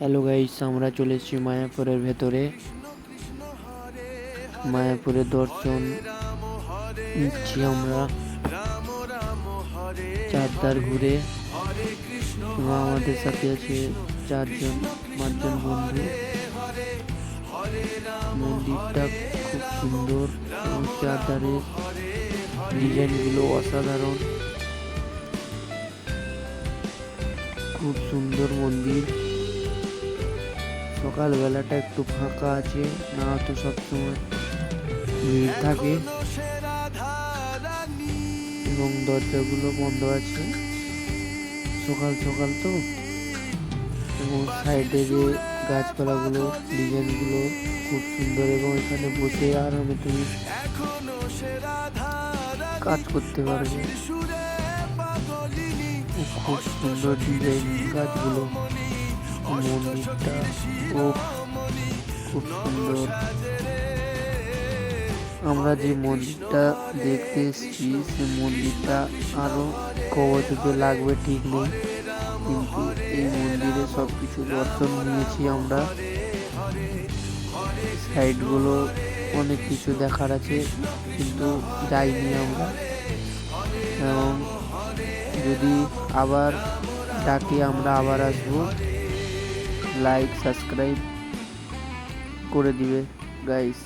Hello guys আমরা চলে এসেছি মায়াপুরের ভেতরে। মায়াপুরের দর্শন নিচ্ছি আমরা। চারদার ঘুরে। এবং আমাদের সাথে আছে চারজন, পাঁচজন বন্ধু। মন্দিরটা খুব সুন্দর এবং চারদারের ডিজাইনগুলো অসাধারণ। খুব সুন্দর মন্দির। সকালবেলাটা একটু ফাঁকা আছে, না তো সবসময় ভিড় থাকে। এবং দরজাগুলো বন্ধ আছে। সকাল সকাল তো। এবং সাইডে যে গাছপালাগুলো, ডিজাইনগুলো খুব সুন্দর এবং এখানে বসে আরামে তুমি কাজ করতে পারবে। খুব সুন্দর ডিজাইন গাছগুলো। মন্দিরটা ও খুব সুন্দর। আমরা যে মন্দিরটা দেখতে এসেছি, সে মন্দিরটা আরও কবচতে লাগবে ঠিক নেই। কিন্তু এই মন্দিরে সব কিছু দর্শন নিয়েছি আমরা। সাইডগুলো অনেক কিছু দেখার আছে, কিন্তু যাইনি আমরা। এবং যদি আবার ডাকি আমরা আবার আসব লাইক সাবস্ক্রাইব করে দিবে গাইস